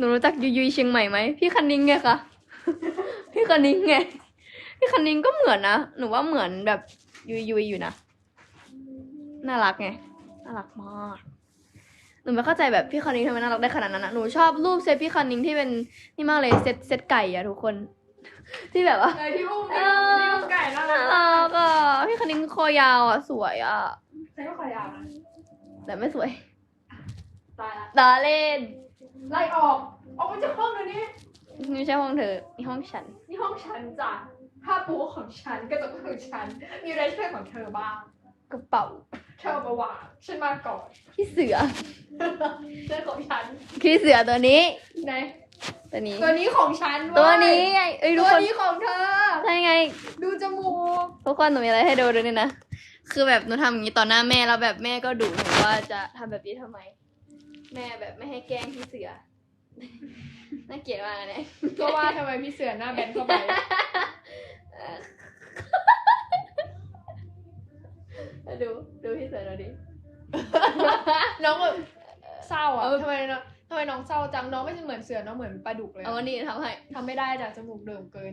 หนูรู้จักยุยยุยเชียงใหม่ไหมพี่คันนิงไงคะพี่คันนิงไงพี่คันนิงก็เหมือนนะหนูว่าเหมือนแบบยุยยุยอยู่นะน่ารักไงน่ารักมากหนูไม่เข้าใจแบบพี่คันนิงทำไมน่ารักได้ขนาดนั้นนะหนูชอบรูปเซตพี่คันนิงที่เป็นนี่มากเลยเซตเซตไก่อะทุกคน ที่แบบว่าเออที่อุ้มเอที่ออุ้มไก่น่ารัน่ากรักอะพี่คันนิงคอยาวอะสวยอะใช้ก็ขอยาวนะแต่ไม่สวยตายละตาเล่น ไล่ออก ออกไปจากห้องเดี๋ยวนี้นี่ไม่ใช่ห้องเธอนี่ห้องฉัน นี่ห้องฉันจ้ะผ้าปูของฉันกระจกของฉัน มีอะไรช่วยของเธอบ้าง กระเป๋า เธอเอามาวางฉันมาก่อนขี้เสือเรื่องของฉัน ขี้เสือตัวนี้ไหนตัวนี้ ตัวนี้ของฉันเยตัวนี้ไงเอ้ยทุตักวคนนี้ของเธอ ใช่ไง ดูจมูก ทุกคนหนูมีอะไรให้ดูด้วยนี่นะ คือแบบหนูทำอย่างนี้ต่อหน้าแม่แล้วแบบแม่ก็ดุหนูว่าจะทำแบบนี้ทำไม แม่แบบไม่ให้แกล้งพี่เสือ น่าเกลียดมากเลยเนี่ยก็ว่าทำไมพี่เสือหน้าแบนเข้าไป ดูดูพี่เสือหน่อยดิ น้องแบบเศร้าอะเออทำไมน้องทำไมน้องเศร้าจังน้องไม่ใช่เหมือนเสือน้องเหมือนปลาดุกเลยเอาวันนี้ทำให้ทำไม่ได้จ้ะจมูกเดิมเกิน